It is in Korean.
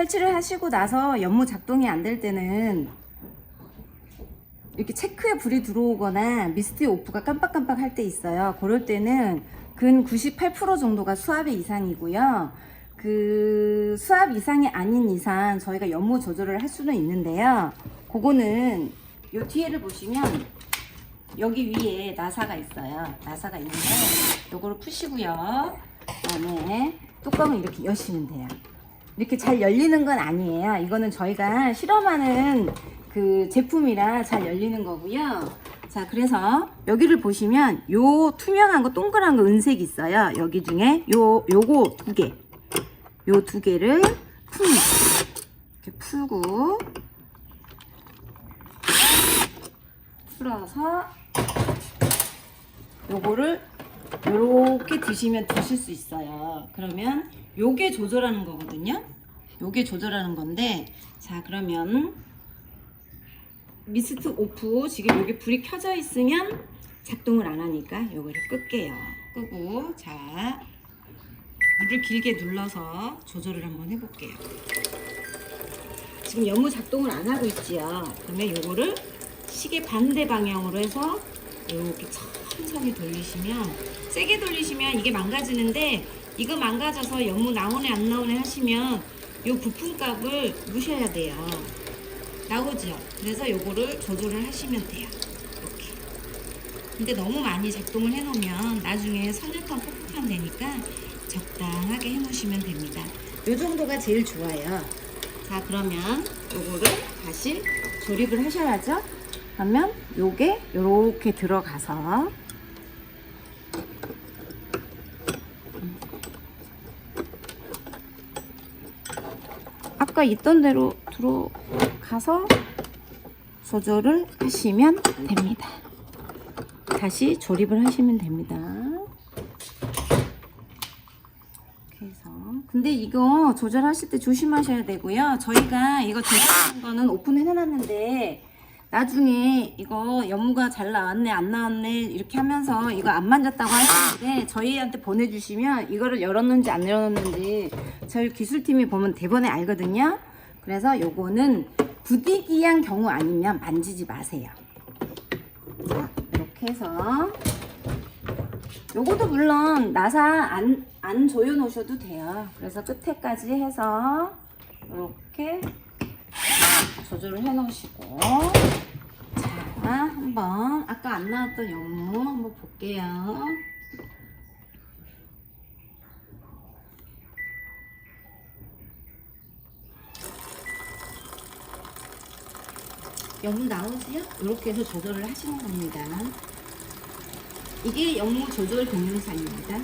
설치를 하시고 나서 연무 작동이 안 될 때는 이렇게 체크에 불이 들어오거나 미스트 오프가 깜빡깜빡 할 때 있어요. 그럴 때는 근 98% 정도가 수압의 이상이고요. 그 수압 이상이 아닌 이상 저희가 연무 조절을 할 수는 있는데요. 그거는 요 뒤에를 보시면 여기 위에 나사가 있어요. 나사가 있는데 요거를 푸시고요. 그다음에 뚜껑을 이렇게 여시면 돼요. 이렇게 잘 열리는 건 아니에요. 이거는 저희가 실험하는 그 제품이라 잘 열리는 거고요. 자, 그래서 여기를 보시면 요 투명한 거 동그란 거 은색 있어요. 여기 중에 요 요거 두 개. 요 두 개를 풉니다. 이렇게 풀고 풀어서 요거를 요렇게 드시면 드실 수 있어요. 그러면 요게 조절하는 거거든요. 요게 조절하는 건데 자 그러면 미스트 오프 지금 여기 불이 켜져 있으면 작동을 안 하니까 요거를 끌게요. 끄고 자 물을 길게 눌러서 조절을 한번 해볼게요. 지금 연무 작동을 안 하고 있지요. 그러면 요거를 시계 반대 방향으로 해서 이렇게 천천히 돌리시면 세게 돌리시면 이게 망가지는데 이거 망가져서 연무 나오네 안 나오네 하시면 요 부품값을 무셔야 돼요. 나오죠. 그래서 요거를 조절을 하시면 돼요. 이렇게. 근데 너무 많이 작동을 해 놓으면 나중에 선유통 뻑뻑한 되니까 적당하게 해 놓으시면 됩니다. 요 정도가 제일 좋아요. 자 그러면 요거를 다시 조립을 하셔야죠. 그러면 요게 요렇게 들어가서 아까 있던 대로 들어가서 조절을 하시면 됩니다. 다시 조립을 하시면 됩니다. 해서 근데 이거 조절하실 때 조심하셔야 되고요. 저희가 이거 조절하는 거는 오픈을 해놨는데 나중에 이거 연무가 잘 나왔네 안 나왔네 이렇게 하면서 이거 안 만졌다고 하시는데 저희한테 보내주시면 이거를 열었는지 안 열었는지 저희 기술팀이 보면 대번에 알거든요. 그래서 요거는 부디기한 경우 아니면 만지지 마세요. 자, 이렇게 해서 요것도 물론 나사 안, 안 조여 놓으셔도 돼요. 그래서 끝에까지 해서 이렇게 조절을 해 놓으시고 자, 한번 아까 안 나왔던 연무 한번 볼게요. 연무 나오지요? 이렇게 해서 조절을 하시는 겁니다. 이게 연무 조절 동영상입니다.